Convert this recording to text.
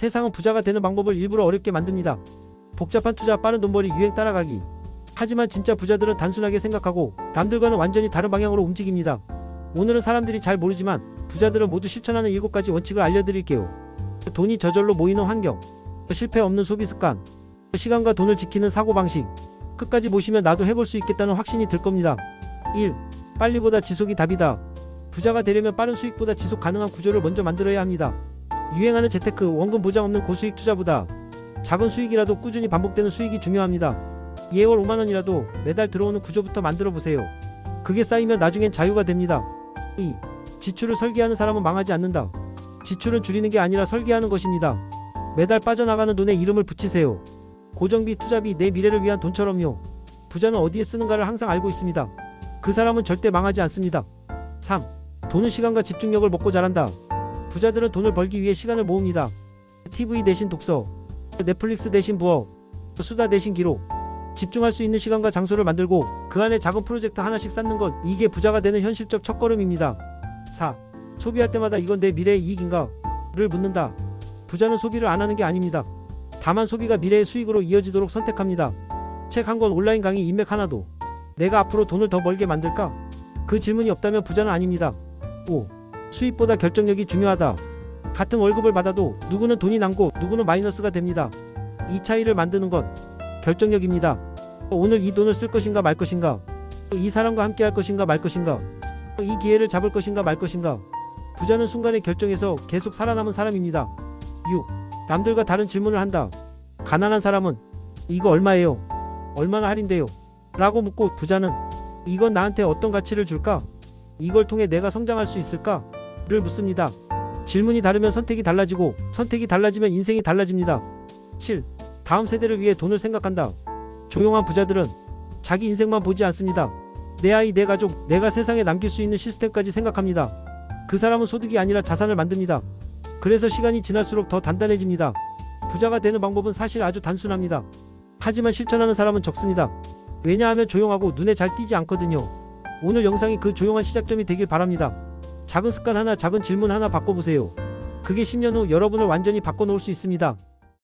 세상은 부자가 되는 방법을 일부러 어렵게 만듭니다. 복잡한 투자, 빠른 돈벌이, 유행 따라가기. 하지만 진짜 부자들은 단순하게 생각하고 남들과는 완전히 다른 방향으로 움직입니다. 오늘은 사람들이 잘 모르지만 부자들은 모두 실천하는 7가지 원칙을 알려드릴게요. 돈이 저절로 모이는 환경, 실패 없는 소비 습관, 시간과 돈을 지키는 사고방식. 끝까지 보시면 나도 해볼 수 있겠다는 확신이 들 겁니다. 1. 빨리보다 지속이 답이다. 부자가 되려면 빠른 수익보다 지속 가능한 구조를 먼저 만들어야 합니다. 유행하는 재테크, 원금 보장 없는 고수익 투자보다 작은 수익이라도 꾸준히 반복되는 수익이 중요합니다. 예월 5만원이라도 매달 들어오는 구조부터 만들어 보세요. 그게 쌓이면 나중엔 자유가 됩니다. 2. 지출을 설계하는 사람은 망하지 않는다. 지출은 줄이는 게 아니라 설계하는 것입니다. 매달 빠져나가는 돈에 이름을 붙이세요. 고정비, 투자비, 내 미래를 위한 돈처럼요. 부자는 어디에 쓰는가를 항상 알고 있습니다. 그 사람은 절대 망하지 않습니다. 3. 돈은 시간과 집중력을 먹고 자란다. 부자들은 돈을 벌기 위해 시간을 모읍니다. TV 대신 독서, 넷플릭스 대신 부업, 수다 대신 기록. 집중할 수 있는 시간과 장소를 만들고 그 안에 작은 프로젝트 하나씩 쌓는 것 이게 부자가 되는 현실적 첫걸음입니다. 4. 소비할 때마다 이건 내 미래의 이익인가? 를 묻는다. 부자는 소비를 안 하는 게 아닙니다. 다만 소비가 미래의 수익으로 이어지도록 선택합니다. 책 한 권 온라인 강의 인맥 하나도 내가 앞으로 돈을 더 벌게 만들까? 그 질문이 없다면 부자는 아닙니다. 5. 수입보다 결정력이 중요하다. 같은 월급을 받아도 누구는 돈이 남고 누구는 마이너스가 됩니다. 이 차이를 만드는 건 결정력입니다. 오늘 이 돈을 쓸 것인가 말 것인가? 이 사람과 함께 할 것인가 말 것인가? 이 기회를 잡을 것인가 말 것인가? 부자는 순간에 결정해서 계속 살아남은 사람입니다. 6. 남들과 다른 질문을 한다. 가난한 사람은 이거 얼마예요? 얼마나 할인돼요? 라고 묻고 부자는 이건 나한테 어떤 가치를 줄까? 이걸 통해 내가 성장할 수 있을까? 를 묻습니다. 질문이 다르면 선택이 달라지고 선택이 달라지면 인생이 달라집니다. 7. 다음 세대를 위해 돈을 생각한다. 조용한 부자들은 자기 인생만 보지 않습니다. 내 아이, 내 가족, 내가 세상에 남길 수 있는 시스템까지 생각합니다. 그 사람은 소득이 아니라 자산을 만듭니다. 그래서 시간이 지날수록 더 단단해집니다. 부자가 되는 방법은 사실 아주 단순합니다. 하지만 실천하는 사람은 적습니다. 왜냐하면 조용하고 눈에 잘 띄지 않거든요. 오늘 영상이 그 조용한 시작점이 되길 바랍니다. 작은 습관 하나, 작은 질문 하나 바꿔보세요. 그게 10년 후 여러분을 완전히 바꿔놓을 수 있습니다.